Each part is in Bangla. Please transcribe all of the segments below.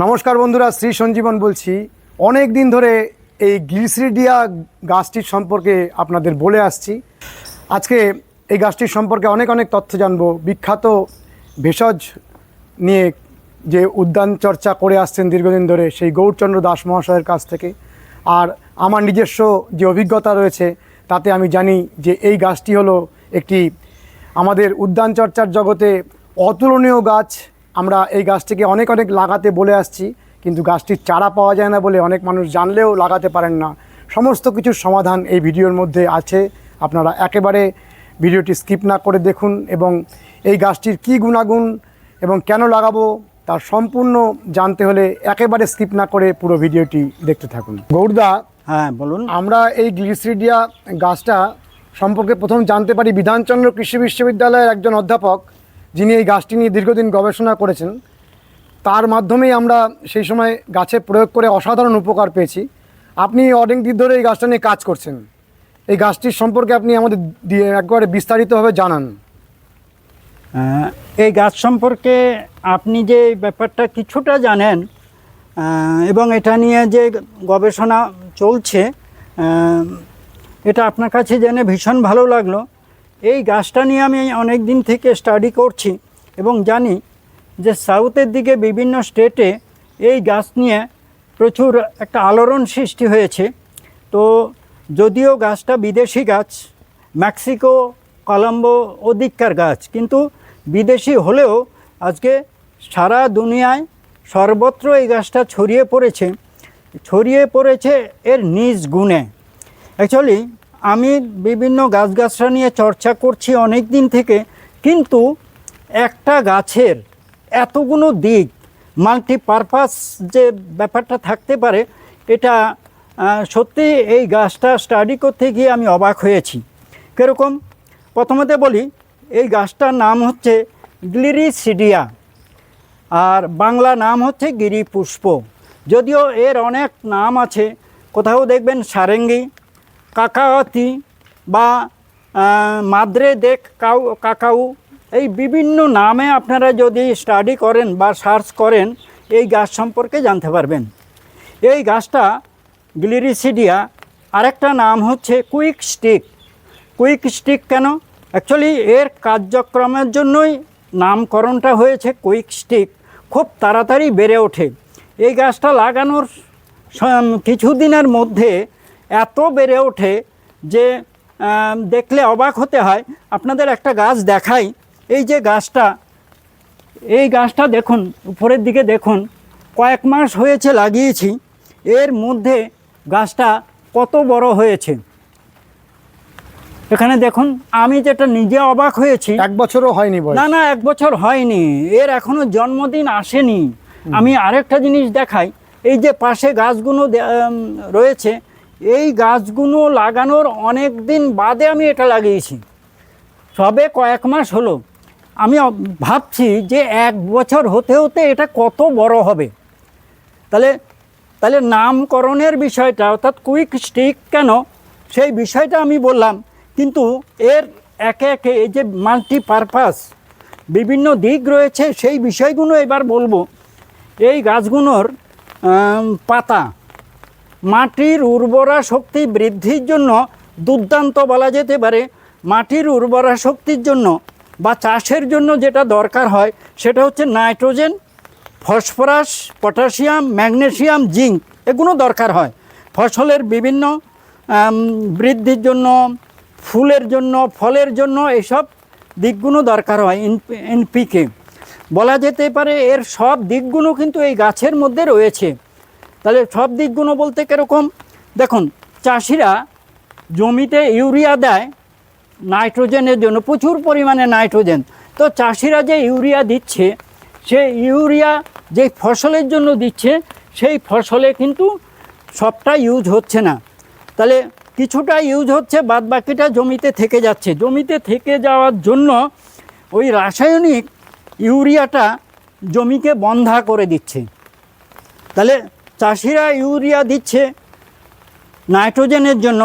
নমস্কার বন্ধুরা, শ্রী সঞ্জীবন বলছি। অনেক দিন ধরে এই গ্লিসরিডিয়া গাছটির সম্পর্কে আপনাদের বলে আসছি। আজকে এই গাছটির সম্পর্কে অনেক অনেক তথ্য জানব। বিখ্যাত ভেষজ নিয়ে যে উদ্যান চর্চা করে আসছেন দীর্ঘদিন ধরে সেই গৌরচন্দ্র দাস মহাশয়ের কাছ থেকে। আর আমার নিজস্ব যে অভিজ্ঞতা রয়েছে, তাতে আমি জানি যে এই গাছটি হলো একটি আমাদের উদ্যান চর্চার জগতে অতুলনীয় গাছ। আমরা এই গাছটিকে অনেক অনেক লাগাতে বলে আসছি কিন্তু গাছটির চারা পাওয়া যায় না বলে অনেক মানুষ জানলেও লাগাতে পারেন না। সমস্ত কিছুর সমাধান এই ভিডিওর মধ্যে আছে। আপনারা একেবারে ভিডিওটি স্কিপ না করে দেখুন এবং এই গাছটির কী গুণাগুণ এবং কেন লাগাবো তার সম্পূর্ণ জানতে হলে একেবারে স্কিপ না করে পুরো ভিডিওটি দেখতে থাকুন। গৌরদা হ্যাঁ বলুন। আমরা এই গ্লিসরিডিয়া গাছটা সম্পর্কে প্রথম জানতে পারি বিধানচন্দ্র কৃষি বিশ্ববিদ্যালয়ের একজন অধ্যাপক। যিনি এই গাছটি নিয়ে দীর্ঘদিন গবেষণা করেছেন, তার মাধ্যমেই আমরা সেই সময় গাছে প্রয়োগ করে অসাধারণ উপকার পেয়েছি। আপনি অনেক দিন ধরে এই গাছটা নিয়ে কাজ করছেন। এই গাছটির সম্পর্কে আপনি আমাদের দিয়ে একবারে বিস্তারিতভাবে জানান। এই গাছ সম্পর্কে আপনি যে ব্যাপারটা কিছুটা জানেন এবং এটা নিয়ে যে গবেষণা চলছে এটা আপনার কাছে জেনে ভীষণ ভালো লাগল। এই গাছটা নিয়ে আমি অনেক দিন থেকে স্টাডি করছি এবং জানি যে সাউথের দিকে বিভিন্ন স্টেটে এই গাছ নিয়ে প্রচুর একটা আলোড়ন সৃষ্টি হয়েছে। তো যদিও গাছটা বিদেশি গাছ, মেক্সিকো, কলম্বো ওদিককার গাছ, কিন্তু বিদেশি হলেও আজকে সারা দুনিয়ায় সর্বত্র এই গাছটা ছড়িয়ে পড়েছে। ছড়িয়ে পড়েছে এর নিজ গুণে। অ্যাকচুয়ালি আমি বিভিন্ন গাছগাছরা নিয়ে চর্চা করছি অনেক দিন থেকে, কিন্তু একটা গাছের এতগুলো দিক মাল্টিপারপাস যে ব্যাপারটা থাকতে পারে, এটা সত্যি এই গাছটা স্টাডি করতে গিয়ে আমি অবাক হয়েছি। কীরকম? প্রথমতে বলি, এই গাছটার নাম হচ্ছে গ্লিরিসিডিয়া আর বাংলা নাম হচ্ছে গিরিপুষ্প। যদিও এর অনেক নাম আছে, কোথাও দেখবেন সারেঙ্গি কাকাওয়াতি বা মাদ্রে দেখ কাউ, কাকাউ, এই বিভিন্ন নামে আপনারা যদি স্টাডি করেন বা সার্চ করেন, এই গাছ সম্পর্কে জানতে পারবেন। এই গাছটা গ্লিরিসিডিয়া আরেকটা নাম হচ্ছে কুইক স্টিক কুইক স্টিক কেন? অ্যাকচুয়ালি এর কার্যক্রমের জন্যই নামকরণটা হয়েছে কুইক স্টিক খুব তাড়াতাড়ি বেড়ে ওঠে। এই গাছটা লাগানোর কিছুদিনের মধ্যে এত বেড়ে ওঠে যে দেখলে অবাক হতে হয়। আপনাদের একটা গাছ দেখাই। এই যে গাছটা এই গাছটা দেখুন উপরের দিকে দেখুন কয়েক মাস হয়েছে লাগিয়েছি। এর মধ্যে গাছটা কত বড় হয়েছে। এখানে দেখুন আমি যেটা নিজে অবাক হয়েছি। এক বছরও হয়নি না না এক বছর হয়নি। এর এখনও জন্মদিন আসেনি। আমি আরেকটা জিনিস দেখাই। এই যে পাশে গাছগুলো রয়েছে এই গাছগুলো লাগানোর অনেক দিন বাদে আমি এটা লাগিয়েছি। সবে কয়েক মাস হলো। আমি ভাবছি যে এক বছর হতে হতে এটা কত বড় হবে। তাহলে তাহলে নামকরণের বিষয়টা, অর্থাৎ কুইক স্টিক কেন, সেই বিষয়টা আমি বললাম। কিন্তু এর একে একে এই যে মাল্টিপারপাস বিভিন্ন দিক রয়েছে, সেই বিষয়গুলো এবার বলব। এই গাছগুলোর পাতা মাটির উর্বরা শক্তি বৃদ্ধির জন্য দুর্দান্ত বলা যেতে পারে। মাটির উর্বরা শক্তির জন্য বা চাষের জন্য যেটা দরকার হয় সেটা হচ্ছে nitrogen, phosphorus, potassium magnesium zinc এগুলো দরকার হয়। ফসলের বিভিন্ন বৃদ্ধির জন্য, ফুলের জন্য, ফলের জন্য এসব দিকগুলো দরকার হয় এনপিকে। বলা যেতে পারে এর সব দিকগুলো কিন্তু এই গাছের মধ্যে রয়েছে। তাহলে সব দিকগুলো বলতে কীরকম? দেখুন, চাষিরা জমিতে ইউরিয়া দেয়, নাইট্রোজেনের জন্য, প্রচুর পরিমাণে নাইট্রোজেন। তো চাষিরা যে ইউরিয়া দিচ্ছে, সে ইউরিয়া যে ফসলের জন্য দিচ্ছে, সেই ফসলে কিন্তু সবটা ইউজ হচ্ছে না। তাহলে কিছুটা ইউজ হচ্ছে বাদ বাকিটা জমিতে থেকে যাচ্ছে। জমিতে থেকে যাওয়ার জন্য ওই রাসায়নিক ইউরিয়াটা জমিকে বন্ধা করে দিচ্ছে। তাহলে চাষিরা ইউরিয়া দিচ্ছে নাইট্রোজেনের জন্য।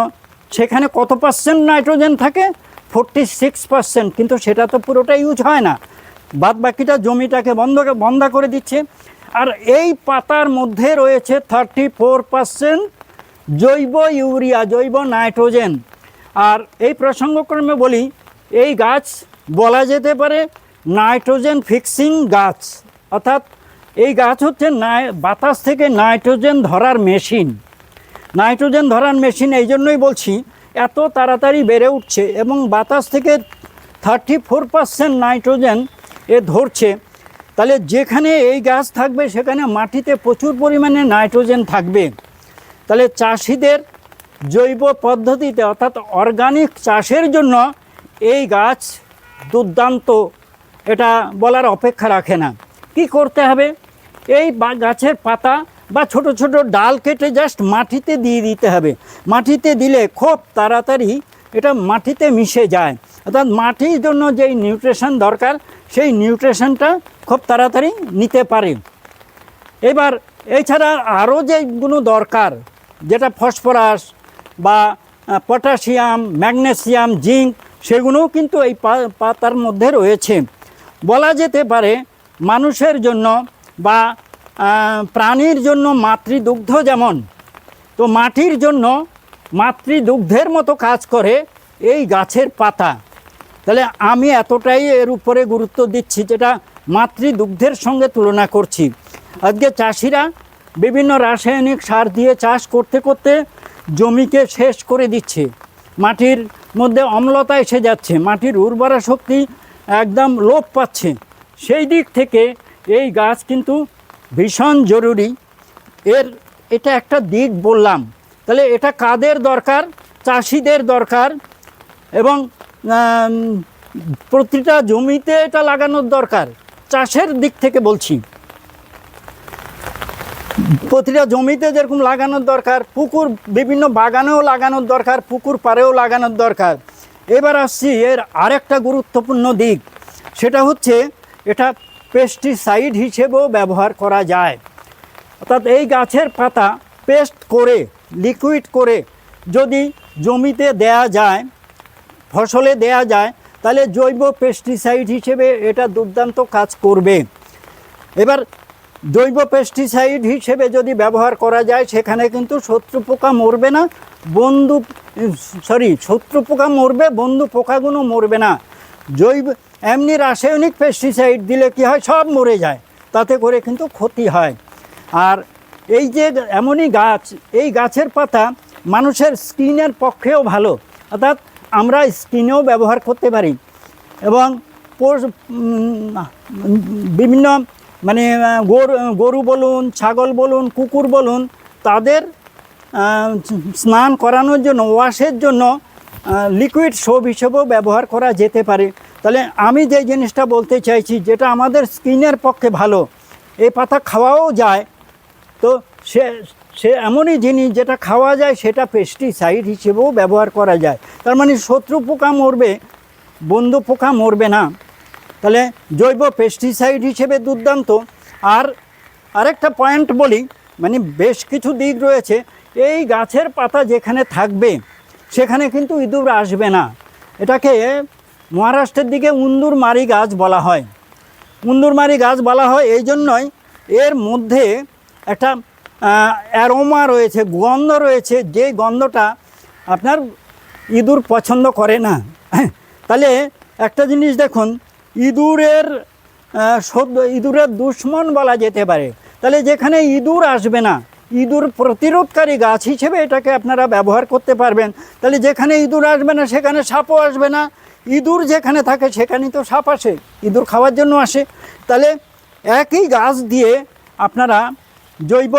সেখানে কত পার্সেন্ট নাইট্রোজেন থাকে? ফোরটি সিক্স পার্সেন্ট কিন্তু সেটা তো পুরোটা ইউজ হয় না। বাদ বাকিটা জমিটাকে বন্ধ বন্ধা করে দিচ্ছে। আর এই পাতার মধ্যে রয়েছে থার্টি ফোর পার্সেন্ট জৈব ইউরিয়া, জৈব নাইট্রোজেন। আর এই প্রসঙ্গক্রমে বলি, এই গাছ বলা যেতে পারে নাইট্রোজেন ফিক্সিং গাছ, অর্থাৎ এই গাছ হচ্ছে নাই বাতাস থেকে নাইট্রোজেন ধরার মেশিন। নাইট্রোজেন ধরার মেশিন এই জন্যই বলছি, এত তাড়াতাড়ি বেড়ে উঠছে এবং বাতাস থেকে থার্টি ফোর পার্সেন্ট নাইট্রোজেন এ ধরছে। তাহলে যেখানে এই গাছ থাকবে, সেখানে মাটিতে প্রচুর পরিমাণে নাইট্রোজেন থাকবে। তাহলে চাষিদের জৈব পদ্ধতিতে অর্থাৎ অর্গানিক চাষের জন্য এই গাছ দুর্দান্ত। এটা বলার অপেক্ষা রাখে না। কি করতে হবে? এই বা- গাছের পাতা বা ছোট ছোট ডাল কেটে জাস্ট মাটিতে দিয়ে দিতে হবে। মাটিতে দিলে খুব তাড়াতাড়ি এটা মাটিতে মিশে যায়। অর্থাৎ মাটির জন্য যেই নিউট্রিশন দরকার, সেই নিউট্রিশনটা খুব তাড়াতাড়ি নিতে পারে। এবার এছাড়া আরও যেগুলো দরকার, যেটা ফসফরাস বা পটাশিয়াম, ম্যাগনেসিয়াম, জিঙ্ক, সেগুলোও কিন্তু এই পাতার মধ্যে রয়েছে। বলা যেতে পারে মানুষের জন্য বা প্রাণীর জন্য মাতৃদুগ্ধ যেমন, তো মাটির জন্য মাতৃদুগ্ধের মতো কাজ করে এই গাছের পাতা। তাহলে আমি এতটাই এর উপরে গুরুত্ব দিচ্ছি যেটা মাতৃদুগ্ধের সঙ্গে তুলনা করছি। আজকে চাষিরা বিভিন্ন রাসায়নিক সার দিয়ে চাষ করতে করতে জমিকে শেষ করে দিচ্ছে। মাটির মধ্যে অম্লতা এসে যাচ্ছে, মাটির উর্বরা শক্তি একদম লোপ পাচ্ছে। সেই দিক থেকে এই গাছ কিন্তু ভীষণ জরুরি। এর এটা একটা দিক বললাম। তাহলে এটা কাদের দরকার? চাষিদের দরকার এবং প্রতিটা জমিতে এটা লাগানোর দরকার। চাষের দিক থেকে বলছি। প্রতিটা জমিতে যেরকম লাগানোর দরকার, পুকুর বিভিন্ন বাগানেও লাগানোর দরকার, পুকুর পাড়েও লাগানোর দরকার। এবার আসছি এর আরেকটা গুরুত্বপূর্ণ দিক। সেটা হচ্ছে এটা পেস্টিসাইড হিসেবেও ব্যবহার করা যায়। অর্থাৎ এই গাছের পাতা পেস্ট করে লিকুইড করে যদি জমিতে দেয়া যায়, ফসলে দেয়া যায়, তাহলে জৈব পেস্টিসাইড হিসেবে এটা দুর্দান্ত কাজ করবে। এবার জৈব পেস্টিসাইড হিসেবে যদি ব্যবহার করা যায়, সেখানে কিন্তু শত্রু পোকা মরবে না বন্ধু সরি শত্রু পোকা মরবে বন্ধু পোকাগুলো মরবে না। জৈব এমনি রাসায়নিক পেস্টিসাইড দিলে কি হয়? সব মরে যায়। তাতে করে কিন্তু ক্ষতি হয়। আর এই যে এমনই গাছ, এই গাছের পাতা মানুষের স্কিনের পক্ষেও ভালো। অর্থাৎ আমরা স্কিনেও ব্যবহার করতে পারি। এবং বিভিন্ন মানে গরু গরু বলুন, ছাগল বলুন, কুকুর বলুন, তাদের স্নান করানোর জন্য, ওয়াশের জন্য লিকুইড সোপ হিসেবেও ব্যবহার করা যেতে পারে। তাহলে আমি যে জিনিসটা বলতে চাইছি, যেটা আমাদের স্কিনের পক্ষে ভালো, এই পাতা খাওয়াও যায়, তো সে সে এমনই জিনিস যেটা খাওয়া যায়, সেটা পেস্টিসাইড হিসেবেও ব্যবহার করা যায়। তার মানে শত্রু পোকা মরবে, বন্ধু পোকা মরবে না। তাহলে জৈব পেস্টিসাইড হিসেবে দুর্দান্ত। আর আরেকটা পয়েন্ট বলি মানে বেশ কিছু দিক রয়েছে। এই গাছের পাতা যেখানে থাকবে, সেখানে কিন্তু ইঁদুর আসবে না। এটাকে মহারাষ্ট্রের দিকে উন্দুর মারি গাছ বলা হয়। মুন্দুরমারি গাছ বলা হয় এই জন্যই এর মধ্যে একটা অ্যারোমা রয়েছে, গন্ধ রয়েছে, যে গন্ধটা আপনার ইঁদুর পছন্দ করে না। তাহলে একটা জিনিস দেখুন, ইঁদুরের সদ্য- ইঁদুরের দুশ্মন বলা যেতে পারে। তাহলে যেখানে ইঁদুর আসবে না, ইঁদুর প্রতিরোধকারী গাছ হিসেবে এটাকে আপনারা ব্যবহার করতে পারবেন। তাহলে যেখানে ইঁদুর আসবে না, সেখানে সাপও আসবে না। ইঁদুর যেখানে থাকে সেখানেই তো সাপ আসে, ইঁদুর খাওয়ার জন্য আসে। তাহলে একই গাছ দিয়ে আপনারা জৈব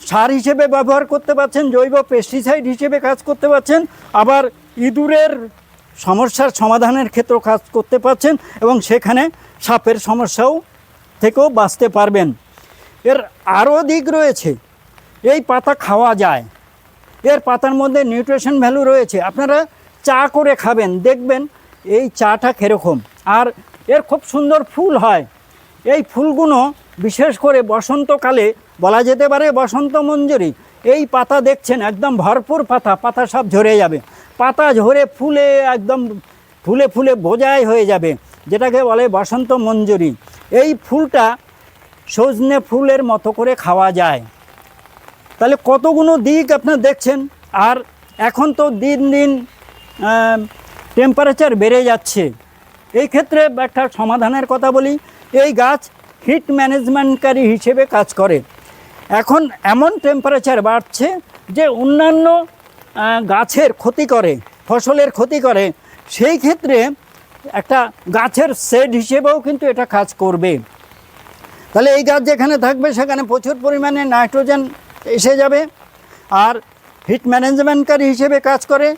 সার হিসেবে ব্যবহার করতে পারছেন, জৈব পেস্টিসাইড হিসেবে কাজ করতে পারছেন, আবার ইঁদুরের সমস্যার সমাধানের ক্ষেত্রেও কাজ করতে পারছেন এবং সেখানে সাপের সমস্যাও থেকেও বাঁচতে পারবেন। এর আরও দিক রয়েছে, এই পাতা খাওয়া যায়। এর পাতার মধ্যে নিউট্রিশন ভ্যালু রয়েছে। আপনারা চা করে খাবেন, দেখবেন এই চাটা কীরকম? আর এর খুব সুন্দর ফুল হয়। এই ফুলগুলো বিশেষ করে বসন্তকালে বলা যেতে পারে বসন্ত মঞ্জুরি। এই পাতা দেখছেন, একদম ভরপুর পাতা পাতা সব ঝরে যাবে। পাতা ঝরে ফুলে একদম ফুলে ফুলে বোঝাই হয়ে যাবে, যেটাকে বলে বসন্ত মঞ্জুরি। এই ফুলটা সজনে ফুলের মতো করে খাওয়া যায়। তাহলে কতগুলো দিক আপনার দেখছেন? আর এখন তো দিন দিন টেম্পারেচার বেড়ে যাচ্ছে। এই ক্ষেত্রে একটা সমাধানের কথা বলি, এই গাছ হিট ম্যানেজমেন্টকারী হিসেবে কাজ করে। এখন এমন টেম্পারেচার বাড়ছে যে অন্যান্য গাছের ক্ষতি করে, ফসলের ক্ষতি করে। সেই ক্ষেত্রে একটা গাছের সেড হিসেবেও কিন্তু এটা কাজ করবে। তাহলে এই গাছ যেখানে থাকবে, সেখানে প্রচুর পরিমাণে নাইট্রোজেন এসে যাবে। আর হিট ম্যানেজমেন্টকারী হিসেবে কাজ করে।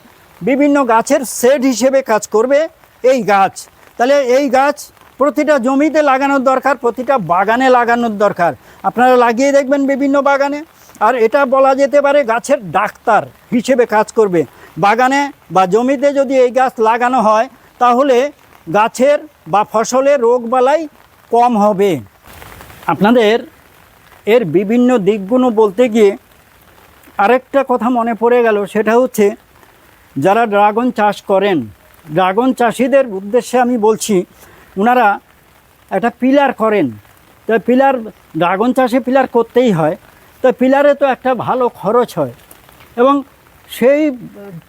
বিভিন্ন গাছের সেড হিসেবে কাজ করবে এই গাছ। তাহলে এই গাছ প্রতিটা জমিতে লাগানোর দরকার, প্রতিটা বাগানে লাগানোর দরকার। আপনারা লাগিয়ে দেখবেন বিভিন্ন বাগানে। আর এটা বলা যেতে পারে গাছের ডাক্তার হিসেবে কাজ করবে। বাগানে বা জমিতে যদি এই গাছ লাগানো হয়, তাহলে গাছের বা ফসলের রোগবালাই কম হবে। আপনাদের এর বিভিন্ন দিকগুলো বলতে গিয়ে আরেকটা কথা মনে পড়ে গেল, সেটা হচ্ছে যারা ড্রাগন চাষ করেন, ড্রাগন চাষিদের উদ্দেশ্যে আমি বলছি ওনারা একটা পিলার করেন। তো পিলার, ড্রাগন চাষে পিলার করতেই হয়। তো পিলারে তো একটা ভালো খরচ হয়। এবং সেই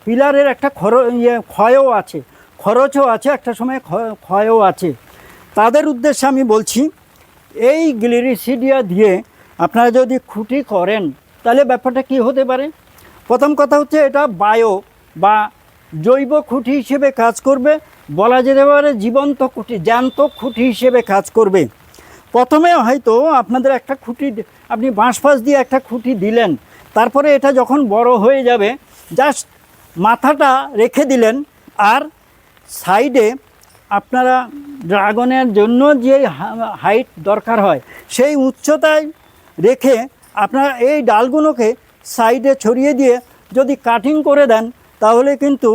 পিলারের একটা খর ইয়ে ক্ষয়ও আছে। খরচও আছে, একটা সময় ক্ষয়ও আছে। তাদের উদ্দেশ্যে আমি বলছি, এই গ্লিরিসিডিয়া দিয়ে আপনারা যদি খুঁটি করেন, তাহলে ব্যাপারটা কি হতে পারে? প্রথম কথা হচ্ছে এটা বায়ো। বা জৈব খুঁটি হিসেবে কাজ করবে, বলা যেতে পারে জীবন্ত খুঁটি, জ্যান্ত খুঁটি হিসেবে কাজ করবে। প্রথমে হয়তো আপনাদের একটা খুঁটি, আপনি বাঁশ ফাঁস দিয়ে একটা খুঁটি দিলেন, তারপরে এটা যখন বড় হয়ে যাবে, জাস্ট মাথাটা রেখে দিলেন, আর সাইডে আপনারা ড্রাগনের জন্য যে হাইট দরকার হয়, সেই উচ্চতায় রেখে আপনারা এই ডালগুলোকে সাইডে ছড়িয়ে দিয়ে যদি কাটিং করে দেন তাহলে কিন্তু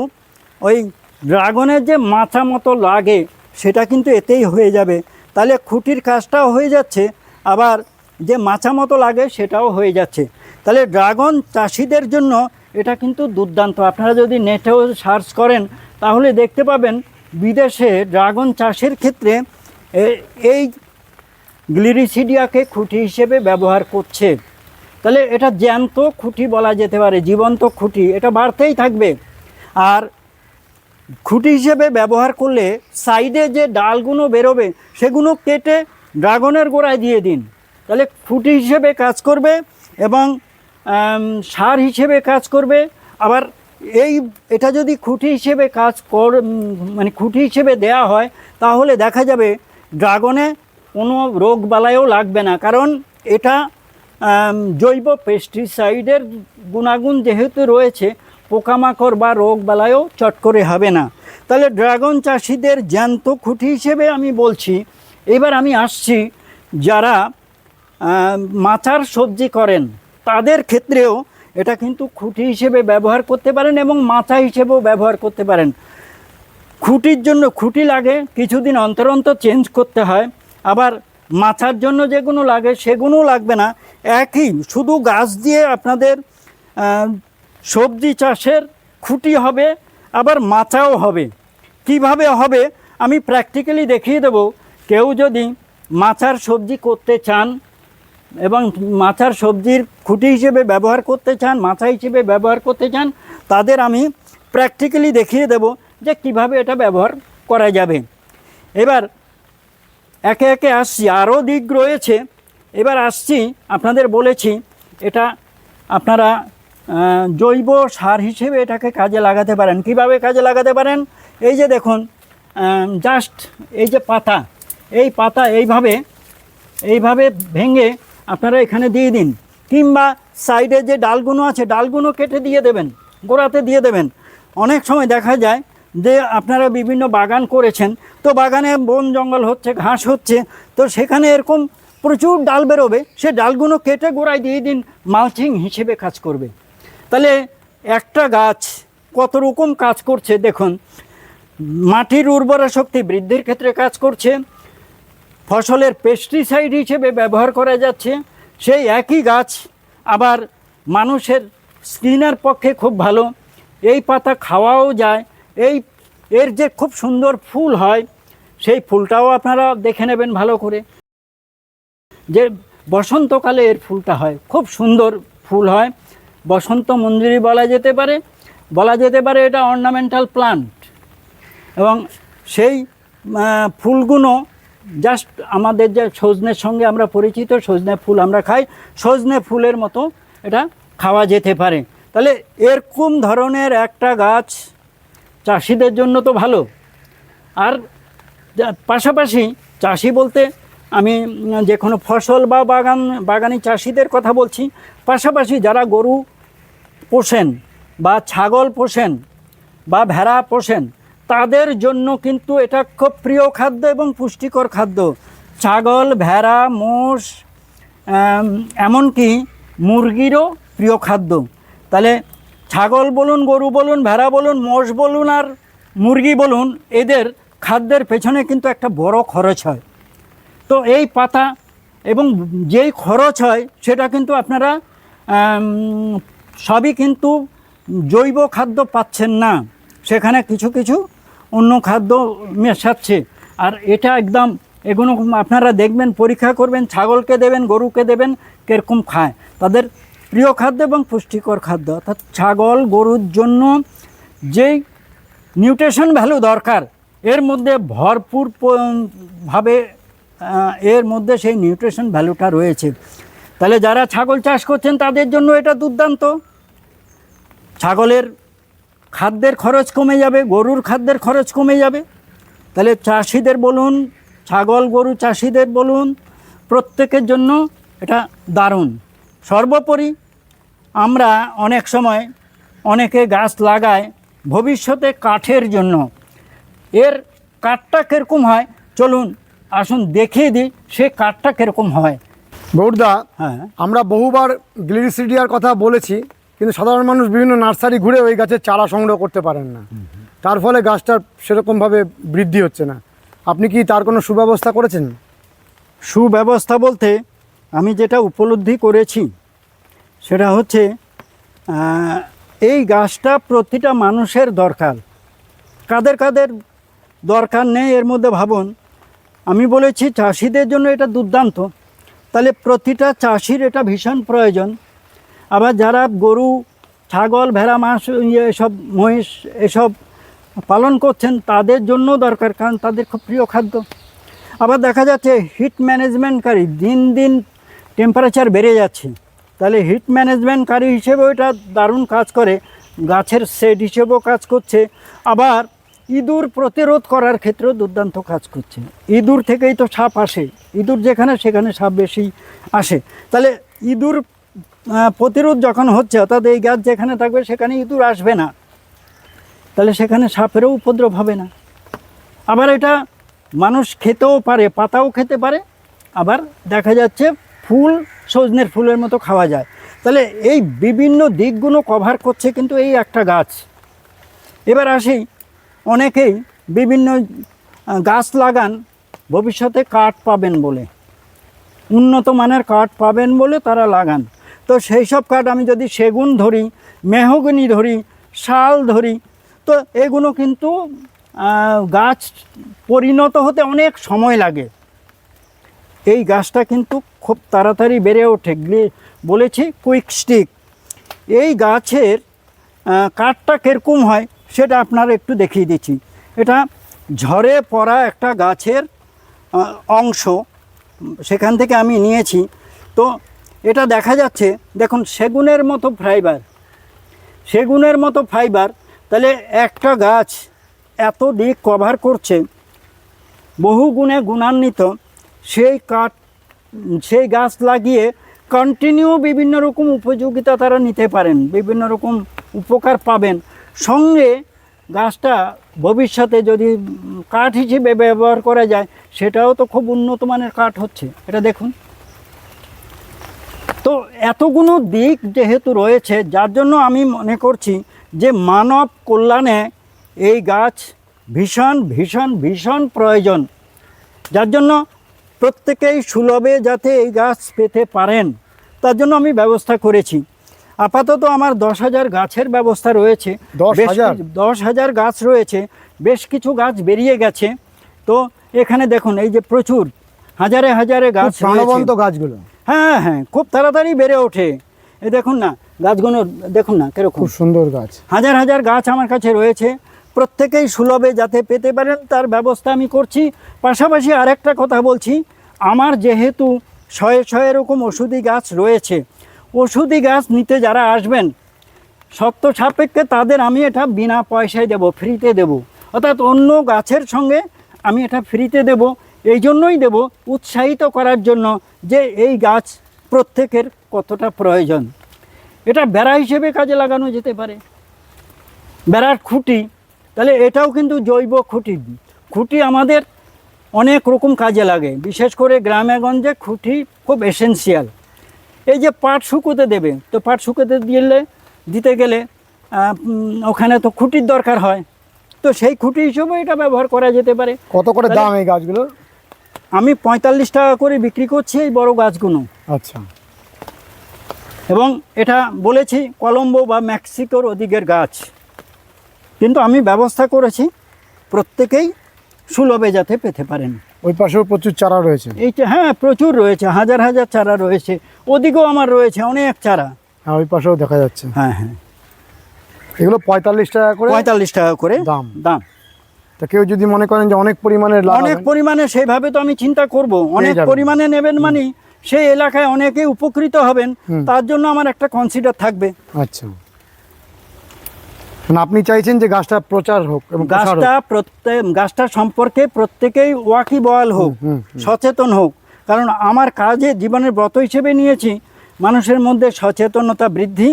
ওই ড্রাগনের যে মাথা মতো লাগে, সেটা কিন্তু এতেই হয়ে যাবে। তাহলে খুঁটির কাজটাও হয়ে যাচ্ছে, আবার যে মাছা মতো লাগে, সেটাও হয়ে যাচ্ছে। তাহলে ড্রাগন চাষিদের জন্য এটা কিন্তু দুর্দান্ত। আপনারা যদি নেটেও সার্চ করেন, তাহলে দেখতে পাবেন বিদেশে ড্রাগন চাষের ক্ষেত্রে এই গ্লিরিসিডিয়াকে খুঁটি হিসেবে ব্যবহার করছে। তাহলে এটা জ্যান্ত খুঁটি বলা যেতে পারে, জীবন্ত খুঁটি, এটা বাড়তেই থাকবে। আর খুঁটি হিসেবে ব্যবহার করলে সাইডে যে ডালগুলো বেরোবে, সেগুলো কেটে ড্রাগনের গোড়ায় দিয়ে দিন। তাহলে খুঁটি হিসেবে কাজ করবে এবং সার হিসেবে কাজ করবে। আবার এই, এটা যদি খুঁটি হিসেবে কাজ কর মানে খুঁটি হিসেবে দেয়া হয়, তাহলে দেখা যাবে ড্রাগনে কোনো রোগ বালাইও লাগবে না। কারণ এটা জৈব পেস্টিসাইডের গুণাগুণ যেহেতু রয়েছে, পোকামাকড় বা রোগ বালাইও চট করে হবে না। তাহলে ড্রাগন চাষিদের জ্যান্ত খুঁটি হিসেবে আমি বলছি, এবার আমি আসছি যারা মাচার সবজি করেন, তাদের ক্ষেত্রেও এটা কিন্তু খুঁটি হিসেবে ব্যবহার করতে পারেন এবং মাচা হিসেবেও ব্যবহার করতে পারেন। খুঁটির জন্য খুঁটি লাগে, কিছুদিন অন্তর অন্তর চেঞ্জ করতে হয়, আবার মাথার জন্য যেগুলো লাগে, সেগুলো লাগবে না। একই, শুধু গাছ দিয়ে আপনাদের সবজি চাষের খুঁটি হবে, আবার মাচাও হবে। কীভাবে হবে, আমি প্র্যাকটিক্যালি দেখিয়ে দেবো। কেউ যদি মাচার সবজি করতে চান এবং মাথার সবজির খুঁটি হিসেবে ব্যবহার করতে চান মাথা হিসেবে ব্যবহার করতে চান, তাদের আমি প্র্যাকটিক্যালি দেখিয়ে দেব যে কীভাবে এটা ব্যবহার করা যাবে। এবার একে একে আসছি, আরও দিক রয়েছে। এবার আসছি, আপনাদের বলেছি, এটা আপনারা জৈব সার হিসেবে এটাকে কাজে লাগাতে পারেন। কীভাবে কাজে লাগাতে পারেন? এই যে দেখুন জাস্ট এই যে পাতা, এই পাতা এইভাবে এইভাবে ভেঙে আপনারা এখানে দিয়ে দিন। কিংবা সাইডে যে ডালগুলো আছে ডালগুলো কেটে দিয়ে দেবেন, গোড়াতে দিয়ে দেবেন। অনেক সময় দেখা যায় যে আপনারা বিভিন্ন বাগান করেছেন, তো বাগানে বন জঙ্গল হচ্ছে, ঘাস হচ্ছে, তো সেখানে এরকম প্রচুর ডাল বেরোবে, সে ডালগুলো কেটে গোড়ায় দিয়ে দিন, মালচিং হিসেবে কাজ করবে। তাহলে একটা গাছ কত রকম কাজ করছে, দেখুন। মাটির উর্বরা শক্তি বৃদ্ধির ক্ষেত্রে কাজ করছে, ফসলের পেস্টিসাইড হিসেবে ব্যবহার করা যাচ্ছে, সেই একই গাছ আবার মানুষের স্কিনের পক্ষে খুব ভালো, এই পাতা খাওয়াও যায় এই, এর যে খুব সুন্দর ফুল হয়, সেই ফুলটাও আপনারা দেখে নেবেন ভালো করে। যে বসন্তকালে এর ফুলটা হয়, খুব সুন্দর ফুল হয়। বসন্ত মঞ্জুরি বলা যেতে পারে, বলা যেতে পারে এটা অর্নামেন্টাল প্লান্ট এবং সেই ফুলগুলো জাস্ট আমাদের যে সজনের সঙ্গে আমরা পরিচিত, সজনে ফুল আমরা খাই, সজনে ফুলের মতো এটা খাওয়া যেতে পারে। তাহলে এরকম ধরনের একটা গাছ চাষিদের জন্য তো ভালো। আর পাশাপাশি চাষি বলতে আমি যে কোনো ফসল বা বাগান, বাগানি চাষিদের কথা বলছি, পাশাপাশি যারা গরু পোষেন বা ছাগল পোষেন বা ভেড়া পোষেন, তাদের জন্য কিন্তু এটা খুব প্রিয় খাদ্য এবং পুষ্টিকর খাদ্য। ছাগল, ভেড়া, মোষ এমনকি মুরগিরও প্রিয় খাদ্য। তাহলে ছাগল বলুন, গরু বলুন, ভেড়া বলুন, মোষ বলুন আর মুরগি বলুন, এদের খাদ্যের পেছনে কিন্তু একটা বড় খরচ হয়। তো এই পাতা এবং যেই খরচ হয়, সেটা কিন্তু আপনারা সবই কিন্তু জৈব খাদ্য পাচ্ছেন না। সেখানে কিছু কিছু অন্য খাদ্য মেশাচ্ছে। আর এটা একদম এগুলো আপনারা দেখবেন, পরীক্ষা করবেন, ছাগলকে দেবেন, গরুকে দেবেন, কীরকম খায়। তাদের প্রিয় খাদ্য এবং পুষ্টিকর খাদ্য, অর্থাৎ ছাগল, গরুর জন্য যেই নিউট্রিশন ভ্যালু দরকার, এর মধ্যে ভরপুর ভাবে এর মধ্যে সেই নিউট্রিশন ভ্যালুটা রয়েছে। তাহলে যারা ছাগল চাষ করছেন, তাদের জন্য এটা দুর্দান্ত। ছাগলের খাদ্যের খরচ কমে যাবে, গরুর খাদ্যের খরচ কমে যাবে। তাহলে চাষিদের বলুন, ছাগল, গরু চাষিদের বলুন, প্রত্যেকের জন্য এটা দারুণ। সর্বোপরি আমরা অনেক সময় অনেকে গাছ লাগায় ভবিষ্যতে কাঠের জন্য। এর কাঠটা কীরকম হয়? চলুন আসুন দেখিয়ে দিই সে কাঠটা কীরকম হয়। গৌরদা হ্যাঁ। আমরা বহুবার গ্লিরিসিডিয়ার কথা বলেছি কিন্তু সাধারণ মানুষ বিভিন্ন নার্সারি ঘুরে ওই গাছের চারা সংগ্রহ করতে পারেন না। তার ফলে গাছটার সেরকমভাবে বৃদ্ধি হচ্ছে না। আপনি কি তার কোনো সুব্যবস্থা করেছেন? সুব্যবস্থা বলতে আমি যেটা উপলব্ধি করেছি সেটা হচ্ছে এই গাছটা প্রতিটা মানুষের দরকার। কাদের কাদের দরকার নেই এর মধ্যে ভাবুন। আমি বলেছি চাষিদের জন্য এটা দুর্দান্ত। তাহলে প্রতিটা চাষির এটা ভীষণ প্রয়োজন। আবার যারা গরু, ছাগল, ভেড়া মাছ ইয়ে এসব, মহিষ, এসব পালন করছেন, তাদের জন্য দরকার, কারণ তাদের খুব প্রিয় খাদ্য। আবার দেখা যাচ্ছে হিট ম্যানেজমেন্টকারী দিন দিন টেম্পারেচার বেড়ে যাচ্ছে। তাহলে হিট ম্যানেজমেন্টকারী হিসেবেও এটা দারুণ কাজ করে, গাছের সেট হিসেবেও কাজ করছে। আবার ইঁদুর প্রতিরোধ করার ক্ষেত্রেও দুর্দান্ত কাজ করছে। ইঁদুর থেকেই তো সাপ আসে, ইঁদুর যেখানে সেখানে সাপ বেশি আসে। তাহলে ইঁদুর প্রতিরোধ যখন হচ্ছে, অর্থাৎ এই গাছ যেখানে থাকবে সেখানে ইঁদুর আসবে না। তাহলে সেখানে সাপেরও উপদ্রব হবে না। আবার এটা মানুষ খেতেও পারে, পাতাও খেতে পারে। আবার দেখা যাচ্ছে ফুল, সজনের ফুলের মতো খাওয়া যায়। তাহলে এই বিভিন্ন দিকগুলো কভার করছে কিন্তু এই একটা গাছ। এবার আসি, অনেকেই বিভিন্ন গাছ লাগান, ভবিষ্যতে কাঠ পাবেন বলে। উন্নত মানের কাঠ পাবেন বলে তারা লাগান। তো সেই সব কাঠ আমি যদি সেগুন ধরি, মেহগনি ধরি, শাল ধরি, তো এগুলো কিন্তু গাছ পরিণত হতে অনেক সময় লাগে। এই গাছটা কিন্তু খুব তাড়াতাড়ি বেড়ে ওঠে। বলেছি কুইক স্টিক এই গাছের কাঠটা কীরকম হয় সেটা আপনারা একটু দেখিয়ে দিচ্ছি। এটা ঝরে পড়া একটা গাছের অংশ। সেখান থেকে আমি নিয়েছি। তো এটা দেখা যাচ্ছে, দেখুন সেগুনের মতো ফাইবার সেগুনের মতো ফাইবার তাহলে একটা গাছ এত দিক কভার করছে বহু গুণে গুণান্বিত। সেই কাঠ, সেই গাছ লাগিয়ে কন্টিনিউ বিভিন্ন রকম উপযোগিতা তারা নিতে পারেন, বিভিন্ন রকম উপকার পাবেন। সঙ্গে গাছটা ভবিষ্যতে যদি কাঠ হিসেবে ব্যবহার করা যায়, সেটাও তো খুব উন্নত মানের কাঠ হচ্ছে। এটা দেখুন। তো এতগুলো দিক যেহেতু রয়েছে, যার জন্য আমি মনে করছি যে মানব কল্যাণে এই গাছ ভীষণ ভীষণ ভীষণ প্রয়োজন। যার জন্য প্রত্যেকেই সুলভে যাতে এই গাছ পেতে পারেন তার জন্য আমি ব্যবস্থা করেছি। আপাতত আমার দশ হাজার গাছের ব্যবস্থা রয়েছে। দশ হাজার? গাছ রয়েছে বেশ কিছু গাছ বেরিয়ে গেছে। তো এখানে দেখুন এই যে প্রচুর হাজারে হাজারে গাছ প্রাণবন্ত গাছগুলো। হ্যাঁ হ্যাঁ খুব তাড়াতাড়ি বেড়ে ওঠে। এই দেখুন না গাছগুলো দেখুন না কীরকম। খুব সুন্দর গাছ। হাজার হাজার গাছ আমার কাছে রয়েছে। প্রত্যেকেই সুলভে যাতে পেতে পারেন তার ব্যবস্থা আমি করছি। পাশাপাশি আরেকটা কথা বলছি আমার যেহেতু শয়ে শয়ে এরকম ওষুধি গাছ রয়েছে, ওষুধি গাছ নিতে যারা আসবেন, শর্ত সাপেক্ষে তাদের আমি এটা বিনা পয়সায় দেব, ফ্রিতে দেব। অর্থাৎ অন্য গাছের সঙ্গে আমি এটা ফ্রিতে দেব, এই জন্যই দেব উৎসাহিত করার জন্য যে এই গাছ প্রত্যেকের কতটা প্রয়োজন। এটা বেড়া হিসেবে কাজে লাগানো যেতে পারে। বেড়ার খুঁটি, তাহলে এটাও কিন্তু জৈব খুঁটি। খুঁটি আমাদের অনেক রকম কাজে লাগে। বিশেষ করে গ্রামে গঞ্জে খুঁটি খুব এসেন্সিয়াল এই যে পাট শুকোতে দেবে তো পাট শুকোতে দিলে দিতে গেলে ওখানে তো খুঁটির দরকার হয়। তো সেই খুঁটি হিসেবে এটা ব্যবহার করা যেতে পারে। কত করে দাম এই গাছগুলো? আমি পঁয়তাল্লিশ টাকা করে বিক্রি করছি এই বড় গাছগুলো। আচ্ছা। এবং এটা বলেছি কলম্বো বা মেক্সিকোর ওদিকের গাছ। কিন্তু আমি ব্যবস্থা করেছি প্রত্যেকেই সুলভে যাতে পেতে পারেন। ওই পাশেও প্রচুর চারা রয়েছে। এইটা হ্যাঁ প্রচুর রয়েছে হাজার হাজার চারা রয়েছে ওদিকেও আমার রয়েছে অনেক চারা। হ্যাঁ ওই পাশেও দেখা যাচ্ছে। হ্যাঁ হ্যাঁ। এগুলো পঁয়তাল্লিশ টাকা করে পঁয়তাল্লিশ টাকা করে দাম। দাম। তা কেউ যদি মনে করেন যে অনেক পরিমাণে অনেক পরিমাণে সেভাবে তো আমি চিন্তা করব। অনেক পরিমাণে নেবেন মানে সেই এলাকায় অনেকে উপকৃত হবেন তার জন্য আমার একটা কনসিডার থাকবে। আচ্ছা। আপনি চাইছেন যে গাছটা প্রচার হোক এবং গাছটা প্রত্যেক গাছটা সম্পর্কে প্রত্যেকেই ওয়াকিবহাল হোক সচেতন হোক। কারণ আমার কাজে জীবনের ব্রত হিসেবে নিয়েছি মানুষের মধ্যে সচেতনতা বৃদ্ধি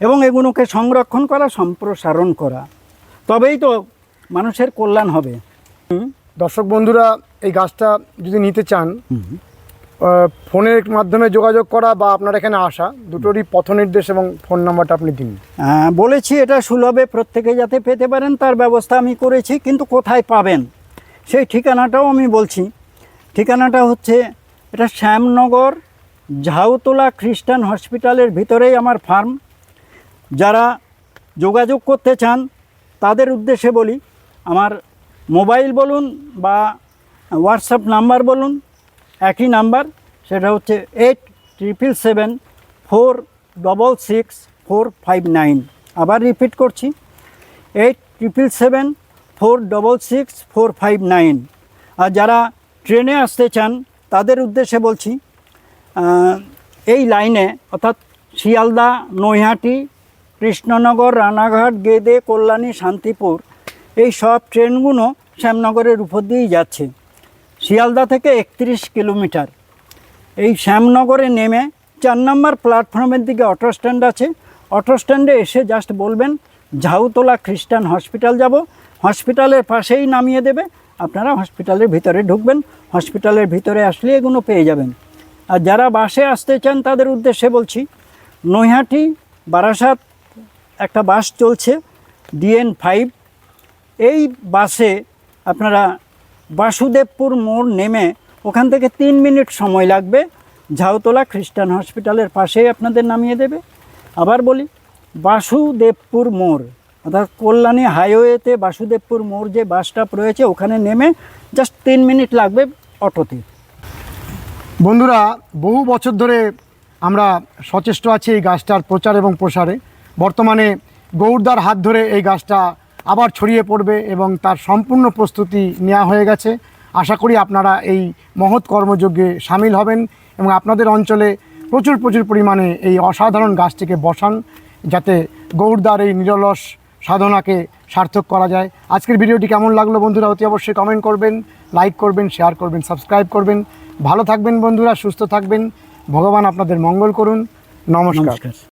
এবং এগুলোকে সংরক্ষণ করা সম্প্রসারণ করা। তবেই তো মানুষের কল্যাণ হবে। দর্শক বন্ধুরা এই গাছটা যদি নিতে চান ফোনের মাধ্যমে যোগাযোগ করা বা আপনার এখানে আসা, দুটোরই পথ নির্দেশ এবং ফোন নাম্বারটা আপনি দিন। বলেছি এটা সুলভে প্রত্যেকে যাতে পেতে পারেন, তার ব্যবস্থা আমি করেছি, কিন্তু কোথায় পাবেন? সেই ঠিকানাটাও আমি বলছি। ঠিকানাটা হচ্ছে, এটা শ্যামনগর, ঝাউতলা খ্রিস্টান হসপিটালের ভিতরেই আমার ফার্ম। যারা যোগাযোগ করতে চান, তাদের উদ্দেশ্যে বলি, আমার মোবাইল বলুন বা হোয়াটসঅ্যাপ নাম্বার বলুন একই নাম্বার, সেটা হচ্ছে eight triple seven four double six four five nine. আবার রিপিট করছি, eight triple seven four double six four five nine. আর যারা ট্রেনে আসতে চান, তাদের উদ্দেশ্যে বলছি এই লাইনে, অর্থাৎ শিয়ালদা, নৈহাটি, কৃষ্ণনগর, রানাঘাট, গেদে, কল্যাণী, শান্তিপুর, এই সব ট্রেনগুলো শ্যামনগরের উপর দিয়েই যাচ্ছে। শিয়ালদা থেকে একত্রিশ কিলোমিটার। এই শ্যামনগরে নেমে চার নম্বর প্ল্যাটফর্মের দিকে অটো স্ট্যান্ড আছে। অটো স্ট্যান্ডে এসে জাস্ট বলবেন, ঝাউতলা খ্রিস্টান হসপিটাল যাব। হসপিটালের পাশেই নামিয়ে দেবে। আপনারা হসপিটালের ভিতরে ঢুকবেন। হসপিটালের ভিতরে আসলে এগুলো পেয়ে যাবেন। আর যারা বাসে আসতে চান, তাদের উদ্দেশ্যে বলছি, নৈহাটি, বারাসাত একটা বাস চলছে ডিএন ফাইভ এই বাসে আপনারা বাসুদেবপুর মোড় নেমে ওখান থেকে তিন মিনিট সময় লাগবে। ঝাউতলা খ্রিস্টান হসপিটালের পাশেই আপনাদের নামিয়ে দেবে। আবার বলি, বাসুদেবপুর মোড়, অর্থাৎ কল্যাণী হাইওয়েতে বাসুদেবপুর মোড় যে বাস স্টপ রয়েছে, ওখানে নেমে জাস্ট তিন মিনিট লাগবে অটোতে। বন্ধুরা, বহু বছর ধরে আমরা সচেষ্ট আছি এই গাছটার প্রচার এবং প্রসারে। বর্তমানে গৌরদার হাত ধরে এই গাছটা আবার ছড়িয়ে পড়বে এবং তার সম্পূর্ণ প্রস্তুতি নেওয়া হয়ে গেছে। আশা করি আপনারা এই মহৎ কর্মযজ্ঞে সামিল হবেন এবং আপনাদের অঞ্চলে প্রচুর প্রচুর পরিমাণে এই অসাধারণ গাছটিকে বসান যাতে গৌরদার এই নিরলস সাধনাকে সার্থক করা যায়। আজকের ভিডিওটি কেমন লাগল বন্ধুরা অতি অবশ্যই কমেন্ট করবেন লাইক করবেন শেয়ার করবেন সাবস্ক্রাইব করবেন। ভালো থাকবেন বন্ধুরা, সুস্থ থাকবেন। ভগবান আপনাদের মঙ্গল করুন। নমস্কার। নমস্কার।